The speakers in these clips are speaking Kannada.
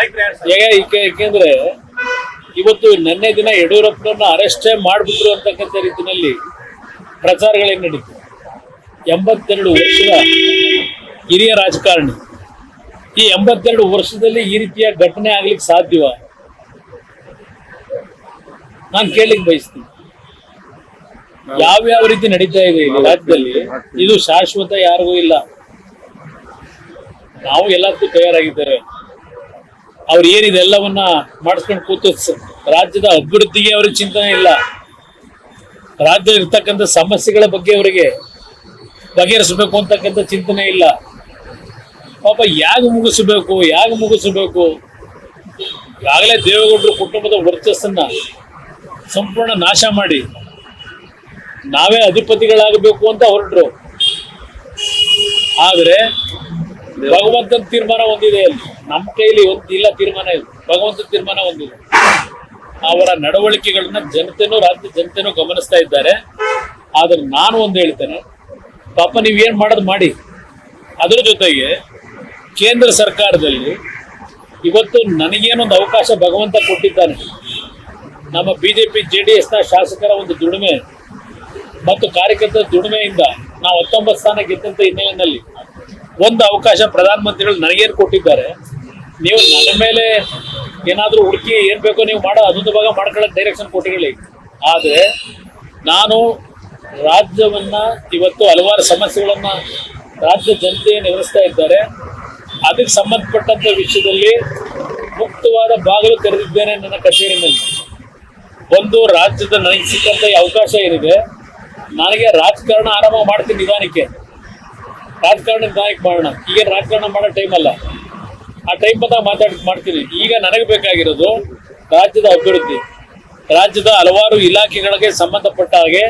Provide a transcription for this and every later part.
ಏಕೆಂದ್ರೆ ಇವತ್ತು ನಿನ್ನೆ ದಿನ ಯಡಿಯೂರಪ್ಪನನ್ನ ಅರೆಸ್ಟೇ ಮಾಡ್ಬಿಟ್ರು ಅಂತಕ್ಕಂಥ ರೀತಿಯಲ್ಲಿ ಪ್ರಚಾರಗಳೇನು ನಡೀತು? ಎಂಬತ್ತೆರಡು ವರ್ಷದ ಹಿರಿಯ ರಾಜಕಾರಣಿ. ಈ ಎಂಬತ್ತೆರಡು ವರ್ಷದಲ್ಲಿ ಈ ರೀತಿಯ ಘಟನೆ ಆಗ್ಲಿಕ್ಕೆ ಸಾಧ್ಯವ? ನಾನು ಕೇಳಲಿಕ್ಕೆ ಬಯಸ್ತೀನಿ. ಯಾವ್ಯಾವ ರೀತಿ ನಡೀತಾ ಇದೆ ಇಲ್ಲಿ ರಾಜ್ಯದಲ್ಲಿ? ಇದು ಶಾಶ್ವತ ಯಾರಿಗೂ ಇಲ್ಲ. ನಾವು ಎಲ್ಲದಕ್ಕೂ ತಯಾರಾಗಿದ್ದೇವೆ. ಅವ್ರು ಏನಿದೆ ಎಲ್ಲವನ್ನ ಮಾಡಿಸ್ಕೊಂಡು ಕೂತು ರಾಜ್ಯದ ಅಭಿವೃದ್ಧಿಗೆ ಅವ್ರಿಗೆ ಚಿಂತನೆ ಇಲ್ಲ. ರಾಜ್ಯದಲ್ಲಿ ಇರ್ತಕ್ಕಂಥ ಸಮಸ್ಯೆಗಳ ಬಗ್ಗೆ ಅವರಿಗೆ ಬಗೆಹರಿಸಬೇಕು ಅಂತಕ್ಕಂಥ ಚಿಂತನೆ ಇಲ್ಲ. ಪಾಪ ಯಾಗ ಮುಗಿಸಬೇಕು ಯಾಗ ಮುಗಿಸಬೇಕು? ಈಗಾಗಲೇ ದೇವೇಗೌಡರು ಕುಟುಂಬದ ವರ್ಚಸ್ಸನ್ನ ಸಂಪೂರ್ಣ ನಾಶ ಮಾಡಿ. ನಾವೇ ಅಧಿಪತಿಗಳಾಗಬೇಕು ಅಂತ ಹೊರಟ್ರು. ಆದ್ರೆ ಭಗವಂತನ ತೀರ್ಮಾನ ಹೊಂದಿದೆ ಅಲ್ಲಿ. ನಮ್ಮ ಕೈಲಿ ಒಂದಿಲ್ಲ ತೀರ್ಮಾನ ಇಲ್ಲ. ಭಗವಂತನ ತೀರ್ಮಾನ ಹೊಂದಿದೆ ಅವರ ನಡವಳಿಕೆಗಳನ್ನ ಜನತೆನೂ ರಾಜ್ಯ ಜನತೆನೂ ಗಮನಿಸ್ತಾ ಇದ್ದಾರೆ. ಆದ್ರೆ ನಾನು ಒಂದು ಹೇಳ್ತೇನೆ, ಪಾಪ ನೀವೇನ್ ಮಾಡೋದು ಮಾಡಿ. ಅದರ ಜೊತೆಗೆ ಕೇಂದ್ರ ಸರ್ಕಾರದಲ್ಲಿ ಇವತ್ತು ನನಗೇನೊಂದು ಅವಕಾಶ ಭಗವಂತ ಕೊಟ್ಟಿದ್ದಾನೆ. ನಮ್ಮ ಬಿ ಜೆ ಡಿ ಎಸ್ನ ಶಾಸಕರ ಒಂದು ದುಡಿಮೆ. ಮತ್ತು ಕಾರ್ಯಕರ್ತರ ದುಡಿಮೆಯಿಂದ ನಾವು ಹತ್ತೊಂಬತ್ತು ಸ್ಥಾನ ಗೆದ್ದಂತ ಹಿನ್ನೆಲೆಯಲ್ಲಿ ಒಂದು ಅವಕಾಶ ಪ್ರಧಾನಮಂತ್ರಿಗಳು ನನಗೇನು ಕೊಟ್ಟಿದ್ದಾರೆ, ನೀವು ನನ್ನ ಮೇಲೆ ಏನಾದರೂ ಹುಡುಕಿ ಏನು ಬೇಕೋ ನೀವು ಮಾಡೋ ಅದೊಂದು ಭಾಗ ಮಾಡ್ಕೊಳ್ಳೋಕೆ ಡೈರೆಕ್ಷನ್ ಕೊಟ್ಟಿರಲಿ. ಆದರೆ ನಾನು ರಾಜ್ಯವನ್ನು ಇವತ್ತು ಹಲವಾರು ಸಮಸ್ಯೆಗಳನ್ನು ರಾಜ್ಯ ಜನತೆ ಎದುರಿಸ್ತಾ ಇದ್ದಾರೆ. ಅದಕ್ಕೆ ಸಂಬಂಧಪಟ್ಟಂಥ ವಿಷಯದಲ್ಲಿ ಮುಕ್ತವಾದ ಬಾಗಿಲು ತೆರೆದಿದ್ದೇನೆ ನನ್ನ ಕಚೇರಿನಲ್ಲಿ. ಒಂದು ರಾಜ್ಯದ ನನಗೆ ಸಿಕ್ಕಂಥ ಅವಕಾಶ ಏನಿದೆ, ನನಗೆ ರಾಜಕಾರಣ ಆರಂಭ ಮಾಡ್ತೀನಿ ನಿಧಾನಕ್ಕೆ. ರಾಜಕಾರಣ ನಾಯಕ ಮಾಡೋಣ ಈಗ ರಾಜಕಾರಣ ಮಾಡೋ ಟೈಮ್ ಅಲ್ಲ. ಆ ಟೈಮ್ ಬಂದಾಗ ಮಾತಾಡಿ, ಮಾಡ್ತೀನಿ. ಈಗ ನನಗೆ ಬೇಕಾಗಿರೋದು ರಾಜ್ಯದ ಅಭಿವೃದ್ಧಿ. ರಾಜ್ಯದ ಹಲವಾರು ಇಲಾಖೆಗಳಿಗೆ ಸಂಬಂಧಪಟ್ಟ ಹಾಗೆ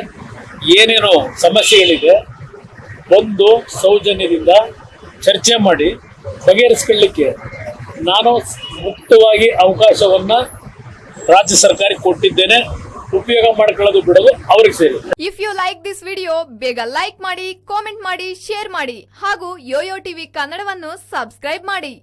ಏನೇನು ಸಮಸ್ಯೆಗಳಿದೆ, ಒಂದು ಸೌಜನ್ಯದಿಂದ ಚರ್ಚೆ ಮಾಡಿ ಬಗೆಹರಿಸ್ಕೊಳ್ಳಿಕ್ಕೆ ನಾನು ಮುಕ್ತವಾಗಿ ಅವಕಾಶವನ್ನು ರಾಜ್ಯ ಸರ್ಕಾರಕ್ಕೆ ಕೊಟ್ಟಿದ್ದೇನೆ. ಉಪಯೋಗ ಮಾಡ್ಕೊಳ್ಳೋದು ಬಿಡೋದು ಅವ್ರಿಗೆ ಸೇರಿ. If you like this video ಬೇಗ ಲೈಕ್ ಮಾಡಿ ಕಾಮೆಂಟ್ ಮಾಡಿ ಶೇರ್ ಮಾಡಿ ಹಾಗೂ ಯೋಯೋ ಟಿವಿ ಕನ್ನಡವನ್ನು ಸಬ್ಸ್ಕ್ರೈಬ್ ಮಾಡಿ.